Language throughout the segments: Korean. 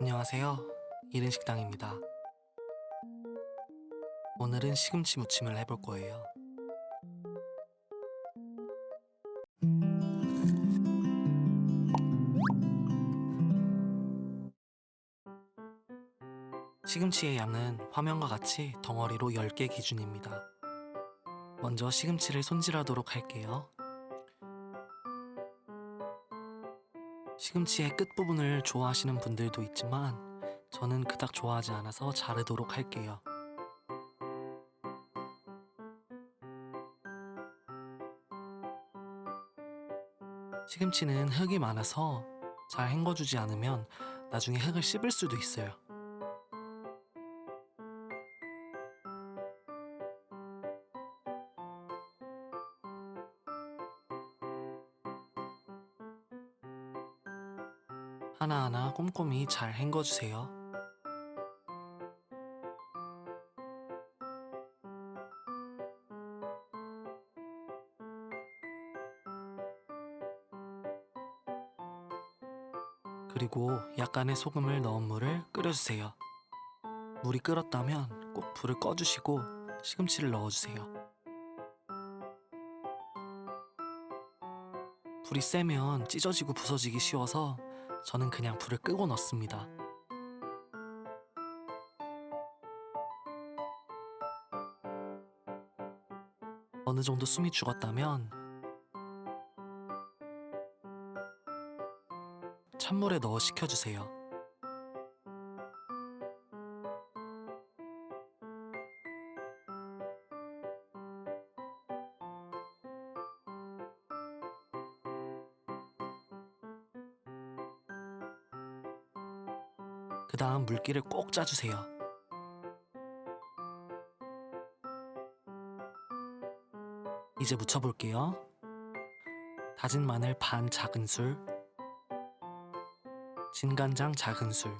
안녕하세요. 이른 식당입니다. 오늘은 시금치 무침을 해볼 거예요. 시금치의 양은 화면과 같이 덩어리로 10개 기준입니다. 먼저 시금치를 손질하도록 할게요. 시금치의 끝부분을 좋아하시는 분들도 있지만 저는 그닥 좋아하지 않아서 자르도록 할게요. 시금치는 흙이 많아서 잘 헹궈주지 않으면 나중에 흙을 씹을 수도 있어요. 하나하나 꼼꼼히 잘 헹궈주세요. 그리고 약간의 소금을 넣은 물을 끓여주세요. 물이 끓었다면 꼭 불을 꺼주시고 시금치를 넣어주세요. 불이 세면 찢어지고 부서지기 쉬워서 저는 그냥 불을 끄고 넣습니다. 어느 정도 숨이 죽었다면 찬물에 넣어 식혀주세요. 그 다음 물기를 꼭 짜주세요. 이제 묻혀볼게요. 다진 마늘 반 작은 술, 진간장 작은 술,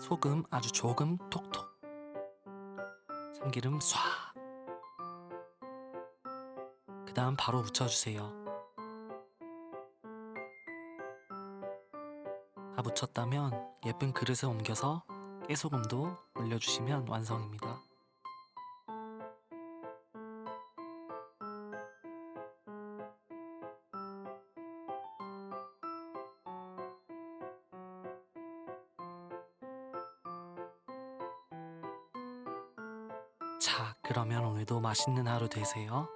소금 아주 조금 톡톡, 참기름 쏴. 그 다음 바로 묻혀주세요. 다 묻혔다면 예쁜 그릇에 옮겨서 깨소금도 올려주시면 완성입니다. 자, 그러면 오늘도 맛있는 하루 되세요.